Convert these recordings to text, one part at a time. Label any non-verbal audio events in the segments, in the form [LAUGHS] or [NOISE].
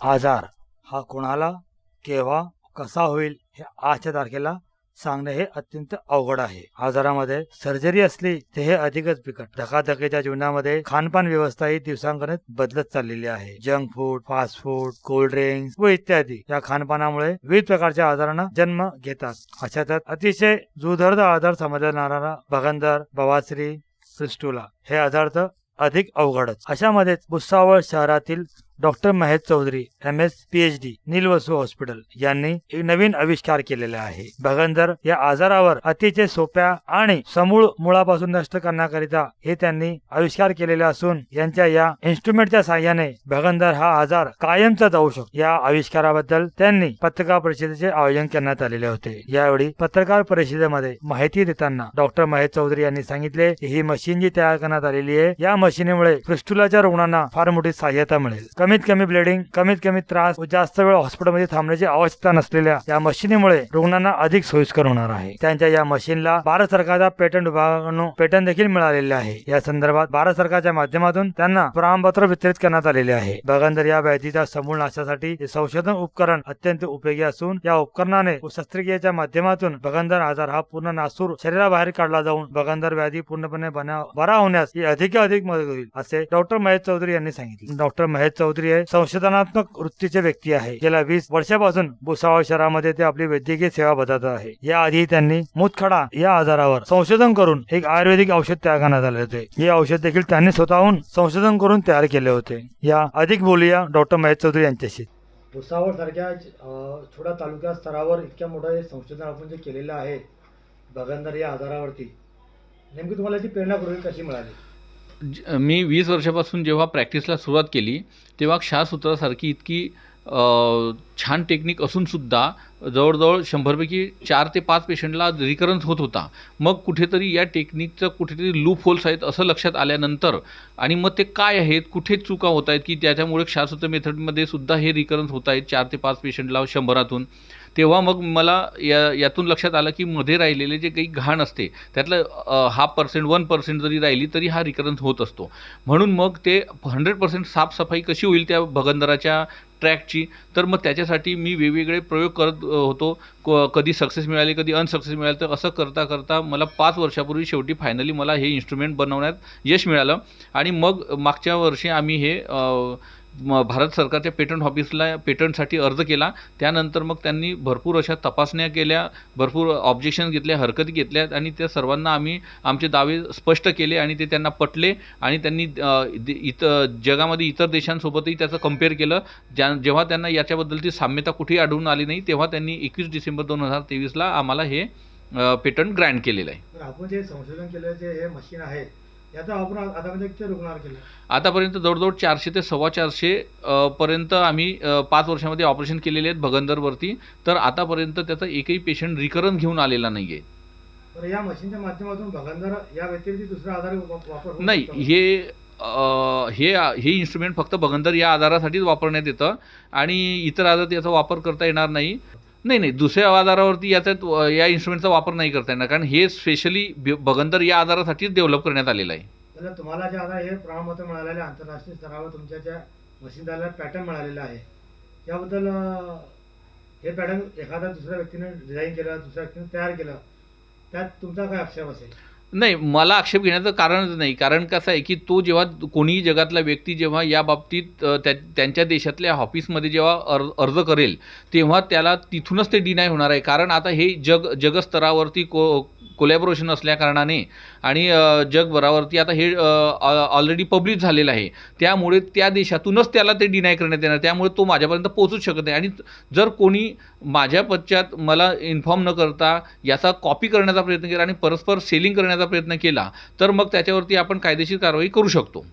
आजार हा कोणाला केव्हा कसा होईल हे आजच्या तारखेला सांगणे हे अत्यंत अवघड आहे. आजारामध्ये सर्जरी असली ते हे अधिकच बिकट. धकाधकीच्या जीवनामध्ये खानपान व्यवस्था ही दिवसांगणिक बदलत चाललेली आहे. Junk food fast food cold drinks व इत्यादी या खानपानामुळे विविध प्रकारच्या आजारांना जन्म घेतात. अशा त्यात अतिशय जुधर्द आजार समजला जाणारा भगंदर बवाश्री क्रिस्टुला हे आजार तर अधिक अवघडच. अशामध्येच भुसावळ शहरातील doctor Mahesh Chaudhari M S PhD Neelvasu hospital यांनी एक नवीन आविष्कार केलेला आहे. भगंदर या आजारावर अतिशय सोप्या आणि समूळ मुळापासून नष्ट करण्याकरिता हे त्यांनी आविष्कार केलेले असून यांच्या या इन्स्ट्रुमेंटच्या साह्याने भगंदर हा आजार कायमचा जाऊ शकतो. या आविष्काराबद्दल त्यांनी पत्रकार परिषदेचे आयोजन करण्यात आलेले होते. यावेळी पत्रकार परिषदेमध्ये माहिती देताना डॉक्टर महेश चौधरी यांनी सांगितले की ही मशीन जी तयार करण्यात आलेली आहे या मशीनीमुळे फ्रिस्टुलाच्या रुग्णांना फार मोठी सहाय्यता मिळेल. कमीत कमी ब्लिडिंग कमीत कमी त्रास व जास्त वेळ हॉस्पिटलमध्ये थांबण्याची आवश्यकता नसलेल्या या मशीनीमुळे रुग्णांना अधिक सोयीस्कर होणार आहे. त्यांच्या या मशीनला भारत सरकारच्या पेटंट विभागाकडून पेटंट देखील मिळालेले आहे. या संदर्भात भारत सरकारच्या माध्यमातून त्यांना प्रमाणपत्र वितरित करण्यात आलेले आहे. भगंदर या व्याधीच्या समूळ नाशासाठी हे संशोधन उपकरण अत्यंत उपयोगी असून या उपकरणाने शस्त्रक्रियेच्या माध्यमातून बगंदर आजार हा पूर्ण नासूर शरीराबाहेर काढला जाऊन बगंदर व्याधी पूर्णपणे बरा होण्यास ही अधिकाधिक मदत होईल असे डॉक्टर महेश चौधरी यांनी सांगितले. डॉक्टर महेश चौधरी चौधरी हे संशोधनात्मक वृत्तीचे व्यक्ती आहे. गेल्या वीस वर्षापासून भुसावळ शहरामध्ये ते आपली वैद्यकीय सेवा बजावत आहे. याआधी त्यांनी मुतखडा या आजारावर संशोधन करून एक आयुर्वेदिक औषध तयार करण्यात आले होते. हे औषध देखील त्यांनी स्वतःहून संशोधन करून तयार केले होते. या अधिक बोलूया डॉक्टर महेश चौधरी यांच्याशी. भुसावळ सारख्या छोट्या तालुक्या स्तरावर इतक्या मोठं हे संशोधन आपण जे केलेलं आहे बगंदर या आजारावरती नेमकी तुम्हाला याची प्रेरणा पूर्वी कशी मिळाली? मी वीस वर्षापासून जेव्हा प्रॅक्टिसला सुरुवात केली तेव्हा क्षारसूत्रासारखी इतकी छान टेक्निक असूनसुद्धा जवळजवळ शंभरपैकी चार ते पाच पेशंटला रिकरन्स होत होता. मग कुठेतरी या टेक्निकचं कुठेतरी लूप होल्स आहेत असं लक्षात आल्यानंतर आणि मग ते काय आहेत कुठे चुका होत आहेत की त्याच्यामुळे क्षारसूत्र मेथडमध्ये सुद्धा हे रिकरन्स होत आहेत चार ते पाच पेशंटला शंभरातून. तेव्हा मग मला या यातून लक्षात आलं की मध्ये राहिलेले जे काही घाण असते त्यातलं हाफ पर्सेंट वन पर्सेंट जरी राहिली तरी हा रिकरन्स होत असतो. म्हणून मग ते हंड्रेड पर्सेंट साफसफाई कशी होईल त्या भगंदराच्या ट्रॅकची तर मग त्याच्यासाठी मी वेगवेगळे प्रयोग करत होतो. क कधी सक्सेस मिळाली कधी अनसक्सेस मिळाली. तर असं करता करता मला पाच वर्षापूर्वी शेवटी फायनली मला हे इन्स्ट्रुमेंट बनवण्यात यश मिळालं. आणि मग मागच्या वर्षी आम्ही हे म- भारत सरकारच्या पेटंट ऑफिसला पेटंटसाठी अर्ज केला. त्यानंतर मग त्यांनी भरपूर अशा तपासण्या केल्या भरपूर ऑब्जेक्शन घेतल्या हरकती घेतल्या आणि त्या सर्वांना आम्ही आमचे दावे स्पष्ट केले आणि ते त्यांना पटले आणि त्यांनी इतर जगामध्ये इतर देशांसोबतही त्याचं कंपेअर केलं. ज्या जेव्हा त्यांना याच्याबद्दलची साम्यता कुठेही आढळून आली नाही तेव्हा त्यांनी एकवीस डिसेंबर दोन हजार तेवीसला आम्हाला हे पेटंट ग्रँट केलेलं आहे. आपण जे संशोधन केलं जे हे मशीन आहे याचा वापर आतामध्ये किती रुग्णावर केला. आतापर्यंत जवळजवळ चारशे ते सव्वा चारशे पर्यंत आम्ही पाच वर्षामध्ये ऑपरेशन केलेले आहेत भगंदरवरती. तर आतापर्यंत त्याचा एकही पेशंट रिकरन घेऊन आलेला नाही आहे या मशीनच्या माध्यमातून भगंदर या व्यतिरिक्त दुसरा आजार वापर नाही? हे हे हे इन्स्ट्रुमेंट फक्त भगंदर या आजारासाठीच वापरण्यात येतं. आणि इतर आजारात याचा वापर करता येणार नाही. नाही नाही दुसऱ्या आजारावरती याचा या इन्स्ट्रुमेंटचा वापर नाही करता येणार कारण हे स्पेशली बगंदर या आजारासाठीच डेव्हलप करण्यात आलेलं आहे. तर तुम्हाला जे आता हे प्रमाणपत्र मिळालेलं आहे, आंतरराष्ट्रीय स्तरावर तुमच्या ज्या मशीनला पॅटर्न मिळालेला आहे त्याबद्दल हे पॅटर्न एखाद्या दुसऱ्या व्यक्तीने डिझाईन केलं दुसऱ्या व्यक्तीने तयार केलं त्यात तुमचा काय आक्षेप असेल? नाही मला आक्षेप घेण्याचं कारणच नाही. कारण कसं आहे की तो जेव्हा कोणीही जगातला व्यक्ती जेव्हा या बाबतीत त्या त्यांच्या देशातल्या ऑफिसमध्ये जेव्हा अर्ज अर्ज करेल तेव्हा त्याला तिथूनच ते डिनाय होणार आहे. कारण आता हे जग जगस्तरावरती को कोलॅबोरेशन असल्या कारणाने आणि जगभरावरती आता हे ऑलरेडी पब्लिश झालेलं आहे. त्यामुळे त्या देशातूनच त्याला ते डिनाय करण्यात येणार. त्यामुळे तो माझ्यापर्यंत पोहोचूच शकत नाही. आणि जर कोणी माझ्या पश्चात मला इन्फॉर्म न करता याचा कॉपी करण्याचा प्रयत्न केला आणि परस्पर सेलिंग करण्याचा प्रयत्न केला तर मग त्याच्यावरती आपण कायदेशीर कारवाई करू शकतो.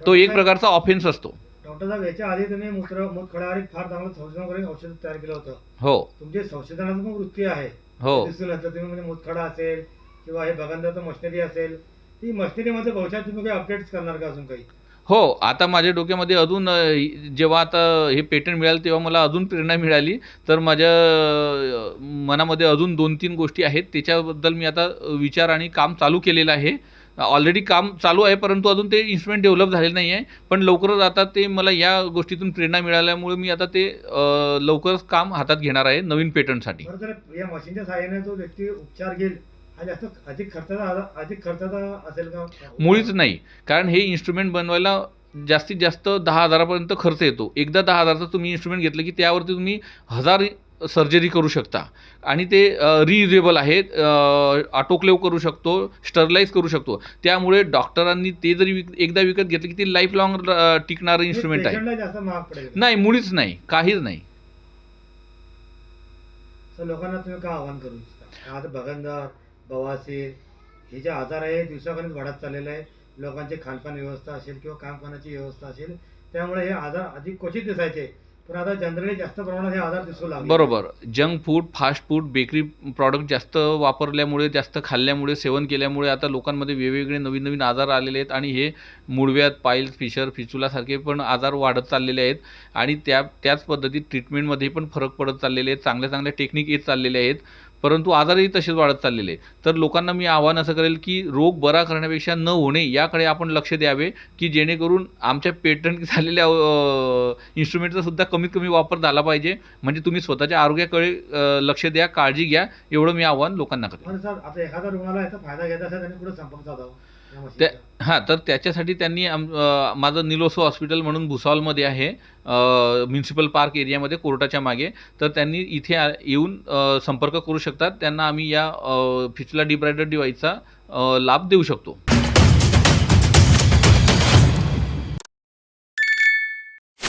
तो एक प्रकारचा ऑफेन्स असतो. डॉक्टर साहेब याच्या आधी तुम्ही मूत्र मूतखड्यावर एक फार चांगलं संशोधन करून औषध तयार केलं होतं. हो. तुमची संशोधनात्मक वृत्ती आहे. हो. दिसून येतं. तुम्ही म्हणजे मुतखडा असेल किंवा हे भगंदरचं मशिनरी असेल ती मशिनरीमध्ये भविष्यात तुम्ही काही अपडेट्स करणार का अजून काही? हो आता माझ्या डोक्यामध्ये अजून जेव्हा आता हे पेटंट मिळालं तेव्हा मला अजून प्रेरणा मिळाली. तर माझ्या मनामध्ये अजून दोन तीन गोष्टी आहेत. त्याच्याबद्दल मी आता विचार आणि काम चालू केलेलं आहे. ऑलरेडी काम चालू आहे परंतु अजून ते इन्स्ट्रुमेंट डेव्हलप झालेलं नाही आहे. पण लवकरच आता ते मला या गोष्टीतून प्रेरणा मिळाल्यामुळे मी आता ते लवकरच काम हातात घेणार आहे नवीन पेटंटसाठी. या मशीनच्या सहाय्याने व्यक्ती उपचार घेईल जास्त अधिक खर्चाचा आला- अधिक खर्चाचा असेल का? मुळीच नाही. कारण हे इन्स्ट्रुमेंट बनवायला जास्तीत जास्त दहा हजारापर्यंत खर्च येतो. एकदा दहा हजारचं तुम्ही इन्स्ट्रुमेंट घेतलं की त्यावरती तुम्ही हजार सर्जरी करू शकता. आणि ते रियुजेबल आहे ऑटोक्लेव करू शकतो स्टरलाइज करू शकतो. त्यामुळे डॉक्टरांनी ते जरी विक एकदा विकत घेतलं की ते लाईफ लॉंग टिकणारं इन्स्ट्रुमेंट आहे. महाग पडेल. नाही मुळीच नाही काहीच नाही. तर लोकांना तुम्ही काय आव्हान करू इच्छिता? आता भगंदर बवासीर हे जे आजार आहे दिवसागणिक वाढत चाललेले आहे. लोकांची खानपान व्यवस्था असेल किंवा काम करण्याची व्यवस्था असेल त्यामुळे हे आजार अधिक क्वचित दिसायचे. पण आता जनरली जास्त प्रमाणात हे आजार दिसू लागले. बरोबर. Junk food fast food bakery product जास्त वापरल्यामुळे जास्त खाल्ल्यामुळे सेवन केल्यामुळे आता लोकांमध्ये वेगवेगळे नवीन नवीन आजार आलेले आहेत आणि हे मुळव्यात पाईल फिशर फिचुलासारखे पण आजार वाढत चाललेले आहेत आणि त्या त्याच पद्धतीत ट्रीटमेंटमध्ये पण फरक पडत चाललेले आहेत. चांगल्या चांगल्या टेक्निक येत चाललेले आहेत. परंतु आजारही तसेच वाढत चाललेले तर लोकांना मी आव्हान असं करेल की रोग बरा करण्यापेक्षा न होणे याकडे आपण लक्ष द्यावे की जेणेकरून आमच्या पेटंट [LAUGHS] झालेल्या इन्स्ट्रुमेंटचा सुद्धा कमीत कमी वापर झाला पाहिजे. म्हणजे तुम्ही स्वतःच्या आरोग्याकडे लक्ष द्या काळजी घ्या. एवढं मी आव्हान लोकांना करेन सर आता एखादा रुग्णाला याचा फायदा घ्यायचा असेल त्यांनी संपर्क साधावा? त्या. हां तर त्याच्यासाठी त्यांनी आम माझं निलोसो हॉस्पिटल म्हणून भुसावलमध्ये आहे म्युन्सिपल पार्क एरियामध्ये कोर्टाच्या मागे. तर त्यांनी इथे येऊन संपर्क करू शकतात. त्यांना आम्ही या फिचुला डिब्रायडर डिवाईसचा लाभ देऊ शकतो.